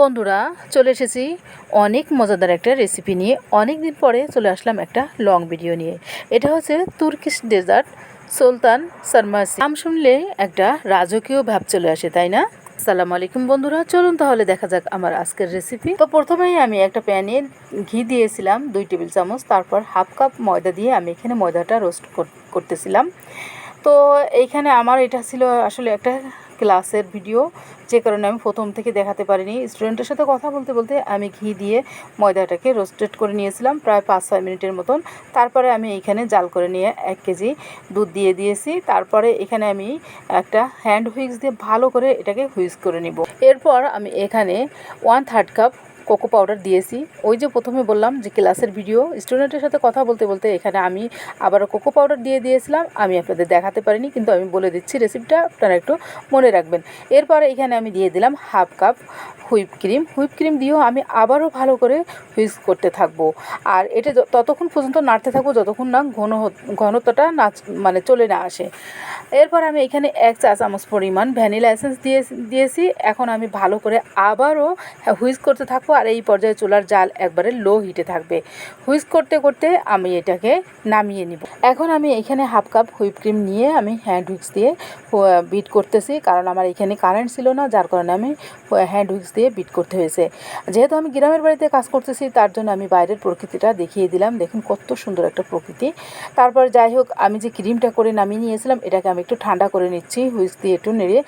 বন্ধুরা, চলে এসেছি অনেক মজাদার একটা রেসিপি নিয়ে। অনেক দিন পরে চলে আসলাম একটা লং ভিডিও নিয়ে। এটা হচ্ছে তুর্কিশ ডেজার্ট সুলতান সারমাসি নাম শুনলে একটা রাজকীয় ভাব চলে আসে, তাই না? আসসালামু আলাইকুম বন্ধুরা, চলুন তাহলে দেখা যাক আমার আজকের রেসিপি তো প্রথমেই আমি একটা প্যানে ঘি দিয়েছিলাম, দুই টেবিল চামচ, তারপর হাফ কাপ ময়দা দিয়ে আমি এখানে ময়দাটা রোস্ট করতেছিলাম। তো এইখানে আমার এটা ছিল আসলে একটা ক্লাসের ভিডিও, যে কারণে আমি প্রথম থেকে দেখাতে পারিনি। স্টুডেন্টের সাথে কথা বলতে বলতে আমি ঘি দিয়ে ময়দাটাকে রোস্টেড করে নিয়েছিলাম প্রায় পাঁচ ছয় মিনিটের মতন। তারপরে আমি এইখানে জাল করে নিয়ে এক কেজি দুধ দিয়ে দিয়েছি। তারপরে এখানে আমি একটা হ্যান্ড হুইক্স দিয়ে ভালো করে এটাকে হুইক্স করে নিব। এরপর আমি এখানে one third cup cocoa powder দিয়েছি। ওই যে প্রথমে বললাম যে ক্লাসের ভিডিও, স্টুডেন্টের সাথে কথা বলতে বলতে এখানে আমি আবারও কোকো পাউডার দিয়ে দিয়েছিলাম। আমি আপনাদের দেখাতে পারিনি, কিন্তু আমি বলে দিচ্ছি রেসিপিটা আপনারা একটু মনে রাখবেন। এরপরে এখানে আমি দিয়ে দিলাম half cup whip cream. Whip cream দিয়েও আমি আবারও ভালো করে হুইস করতে থাকব। আর এটা ততক্ষণ পর্যন্ত নাড়তে থাকব, যতক্ষণ না ঘন ঘনত্বটা না মানে চলে না আসে। এরপর আমি এখানে এক চা চামচ পরিমাণ ভ্যানিলা এসেন্স দিয়ে দিয়েছি। এখন আমি ভালো করে আবারও হুইস করতে থাকব। আর এই পর্যায়ে চুলার জাল একবারে লো হিটে থাকবে। হুইস করতে করতে আমি এটাকে নামিয়ে নিব। এখন আমি এখানে হাফ কাপ হুইপ ক্রিম নিয়ে আমি হ্যান্ড হুইক্স দিয়ে বিট করতেছি। কারণ আমার এখানে কারেন্ট ছিল না, যার কারণে আমি হ্যান্ড হুইক্স দিয়ে বিট করতে হয়েছে। যেহেতু আমি গ্রামের বাড়িতে কাজ করতেছি, তার জন্য আমি বাইরের প্রকৃতিটা দেখিয়ে দিলাম। দেখুন কত সুন্দর একটা প্রকৃতি। তারপর যাই হোক, আমি যে ক্রিমটা করে নামিয়ে নিয়েছিলাম, এটাকে আমি একটু ঠান্ডা করে নিচ্ছি হুইক্স দিয়ে একটু নেড়ে।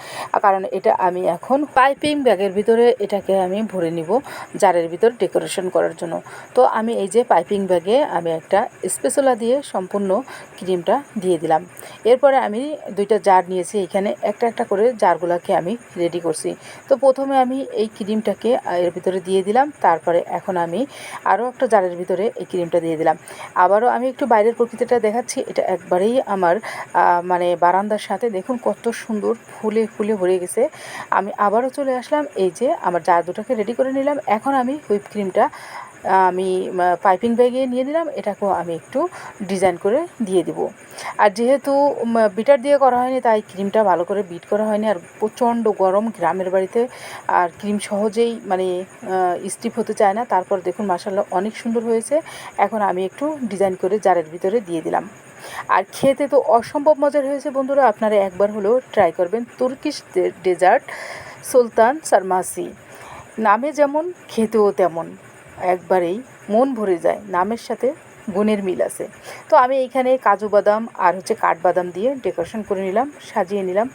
কারণ এটা আমি এখন পাইপিং ব্যাগের ভিতরে এটাকে আমি ভরে নিব। জারের ভিতর ডেকোরেশন করার জন্য। তো আমি এই যে পাইপিং ব্যাগে আমি একটা স্পেশলা দিয়ে সম্পূর্ণ ক্রিমটা দিয়ে দিলাম। এরপরে আমি দুইটা জার নিয়েছি, এখানে একটা একটা করে জারগুলোকে আমি রেডি করছি। তো প্রথমে আমি এই ক্রিমটাকে এর ভিতরে দিয়ে দিলাম, তারপরে এখন আমি আরও একটা জারের ভিতরে এই ক্রিমটা দিয়ে দিলাম। আবারও আমি একটু বাইরের প্রকৃতিটা দেখাচ্ছি, এটা একবারেই আমার মানে বারান্দার সাথে দেখুন কত সুন্দর ফুলে ফুলে ভরে গেছে। আমি আবারও চলে আসলাম, এই যে আমার জার দুটাকে রেডি করে নিলাম। এখন আমি হুইপ ক্রিমটা আমি পাইপিং ব্যাগে নিয়ে নিলাম, এটাকেও আমি একটু ডিজাইন করে দিয়ে দিব। আর যেহেতু বিটার দিয়ে করা হয়নি, তাই ক্রিমটা ভালো করে বিট করা হয়নি, আর প্রচণ্ড গরম গ্রামের বাড়িতে, আর ক্রিম সহজেই মানে স্টিপ হতে চায় না, তারপর দেখুন মাসাল্লাহ অনেক সুন্দর হয়েছে, এখন আমি একটু ডিজাইন করে জারের ভিতরে দিয়ে দিলাম। আর খেতে তো অসম্ভব মজার হয়েছে বন্ধুরা, আপনারা একবার হলেও ট্রাই করবেন তুর্কিশ ডেজার্ট সুলতান সারমাসি। নামে যেমন, খেতেও তেমন। একবারেই মন ভরে যায়, নামের সাথে গুণের মিল আছে। তো আমি এইখানে কাজু বাদাম আর হচ্ছে কাঠবাদাম দিয়ে ডেকোরেশন করে নিলাম, সাজিয়ে নিলাম।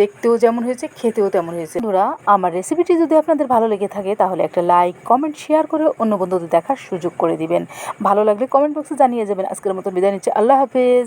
দেখতেও যেমন হয়েছে, খেতেও তেমন হয়েছে। বন্ধুরা, আমার রেসিপিটি যদি আপনাদের ভালো লেগে থাকে, তাহলে একটা লাইক, কমেন্ট, শেয়ার করে অন্য বন্ধুদের দেখার সুযোগ করে দিবেন। ভালো লাগলে কমেন্ট বক্সে জানিয়ে যাবেন। আজকের মতো বিদায় নিচ্ছে। আল্লাহ হাফেজ।